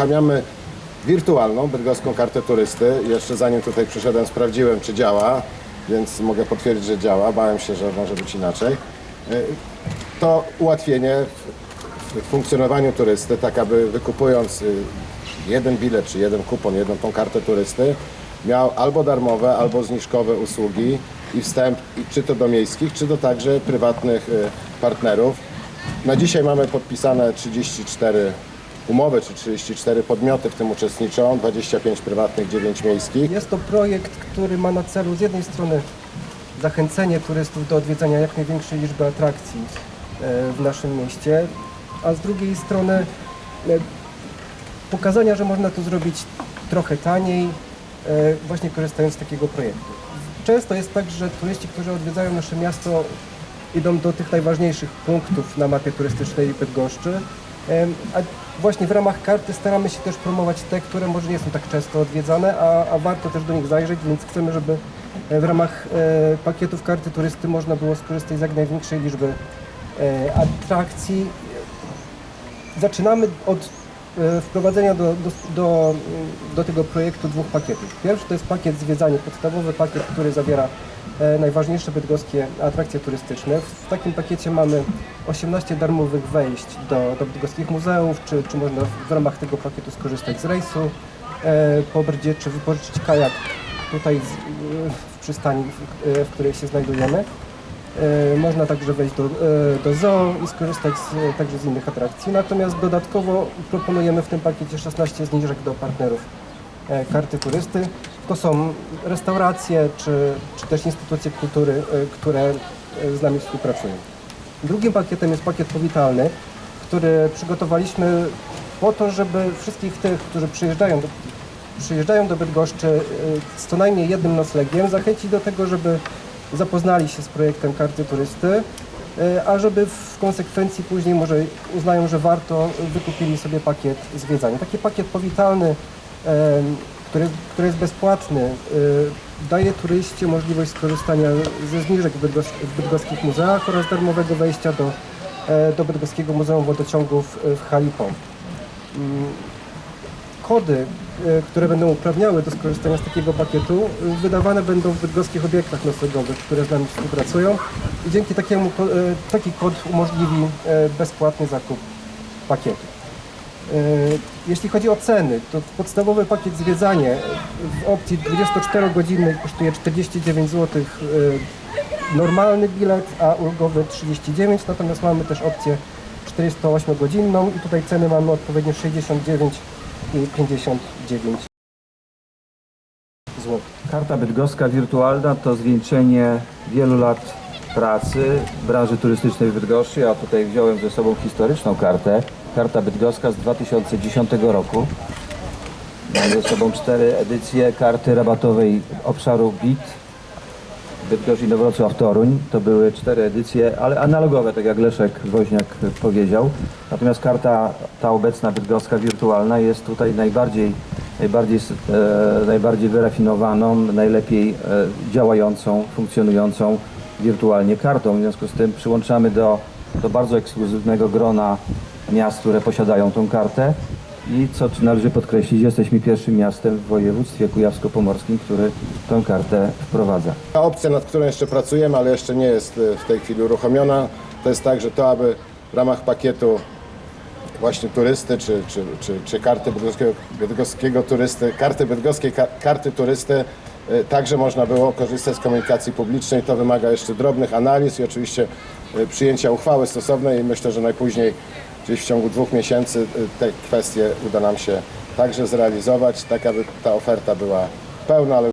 Uruchamiamy wirtualną bydgoską kartę turysty. Jeszcze zanim tutaj przyszedłem, sprawdziłem, czy działa, więc mogę potwierdzić, że działa. Bałem się, że może być inaczej. Y, To ułatwienie w, funkcjonowaniu turysty, tak aby wykupując y, jeden bilet, czy jeden kupon, jedną tą kartę turysty, miał albo darmowe, albo zniżkowe usługi i wstęp, czy to do miejskich, czy do także prywatnych y, partnerów. Na dzisiaj mamy podpisane 34 umowy, czy 34 podmioty w tym uczestniczą, 25 prywatnych, 9 miejskich. Jest to projekt, który ma na celu z jednej strony zachęcenie turystów do odwiedzania jak największej liczby atrakcji e, w naszym mieście, a z drugiej strony e, pokazania, że można to zrobić trochę taniej, e, właśnie korzystając z takiego projektu. Często jest tak, że turyści, którzy odwiedzają nasze miasto, idą do tych najważniejszych punktów na mapie turystycznej Bydgoszczy, a właśnie w ramach karty staramy się też promować te, które może nie są tak często odwiedzane, a, a warto też do nich zajrzeć, więc chcemy, żeby e, w ramach e, pakietów karty turysty można było skorzystać z jak największej liczby e, atrakcji. Zaczynamy od wprowadzenia do, do, do, do tego projektu dwóch pakietów. Pierwszy to jest pakiet zwiedzanie, podstawowy pakiet, który zawiera najważniejsze bydgoskie atrakcje turystyczne. W takim pakiecie mamy 18 darmowych wejść do, do bydgoskich muzeów, czy, czy można w ramach tego pakietu skorzystać z rejsu e, po Brdzie, czy wypożyczyć kajak tutaj w przystani, w, e, w której się znajdujemy. E, Można także wejść do, e, do zoo i skorzystać z, także z innych atrakcji. Natomiast dodatkowo proponujemy w tym pakiecie 16 zniżek do partnerów e, karty turysty. To są restauracje czy, czy też instytucje kultury, e, które e, z nami współpracują. Drugim pakietem jest pakiet powitalny, który przygotowaliśmy po to, żeby wszystkich tych, którzy przyjeżdżają do, przyjeżdżają do Bydgoszczy y, z co najmniej jednym noclegiem, zachęcić do tego, żeby zapoznali się z projektem karty turysty, a żeby w konsekwencji później może uznają, że warto, wykupili sobie pakiet zwiedzania. Taki pakiet powitalny, który, który jest bezpłatny, y, daje turyście możliwość skorzystania ze zniżek w, bydgos w bydgoskich muzeach oraz darmowego wejścia do, e, do Bydgoskiego Muzeum Wodociągów w hali POM kody, e, które będą uprawniały do skorzystania z takiego pakietu, wydawane będą w bydgoskich obiektach noclegowych, które z nami współpracują i dzięki takiemu e, taki kod umożliwi bezpłatny zakup pakietu. E, Jeśli chodzi o ceny, to podstawowy pakiet zwiedzanie w opcji 24-godzinnej kosztuje 49 zł normalny bilet, a ulgowy 39, natomiast mamy też opcję 48-godzinną i tutaj ceny mamy odpowiednio 69 i 59 zł. Karta bydgoska wirtualna to zwieńczenie wielu lat pracy w branży turystycznej w Bydgoszczy. Ja tutaj wziąłem ze sobą historyczną kartę. Karta bydgoska z 2010 roku. Mam ze sobą cztery edycje karty rabatowej obszaru BIT. Bydgoszcz Inowrocław Toruń. To były cztery edycje, ale analogowe, tak jak Leszek Woźniak powiedział. Natomiast karta ta obecna bydgoska wirtualna jest tutaj najbardziej, najbardziej, e, najbardziej wyrafinowaną, najlepiej e, działającą, funkcjonującą wirtualnie kartą. W związku z tym przyłączamy do, do bardzo ekskluzywnego grona miast, które posiadają tą kartę. I co należy podkreślić, jesteśmy pierwszym miastem w województwie kujawsko-pomorskim, który tę kartę wprowadza. Ta opcja, nad którą jeszcze pracujemy, ale jeszcze nie jest e, w tej chwili uruchomiona, to jest tak, że to, aby w ramach pakietu właśnie turysty, czy, czy, czy, czy karty bydgoskiego, bydgoskiego turysty, karty bydgoskiej ka, karty turysty, także można było korzystać z komunikacji publicznej. To wymaga jeszcze drobnych analiz i oczywiście e, przyjęcia uchwały stosownej i myślę, że najpóźniej gdzieś w ciągu dwóch miesięcy e, te kwestie uda nam się także zrealizować, tak aby ta oferta była pełna, ale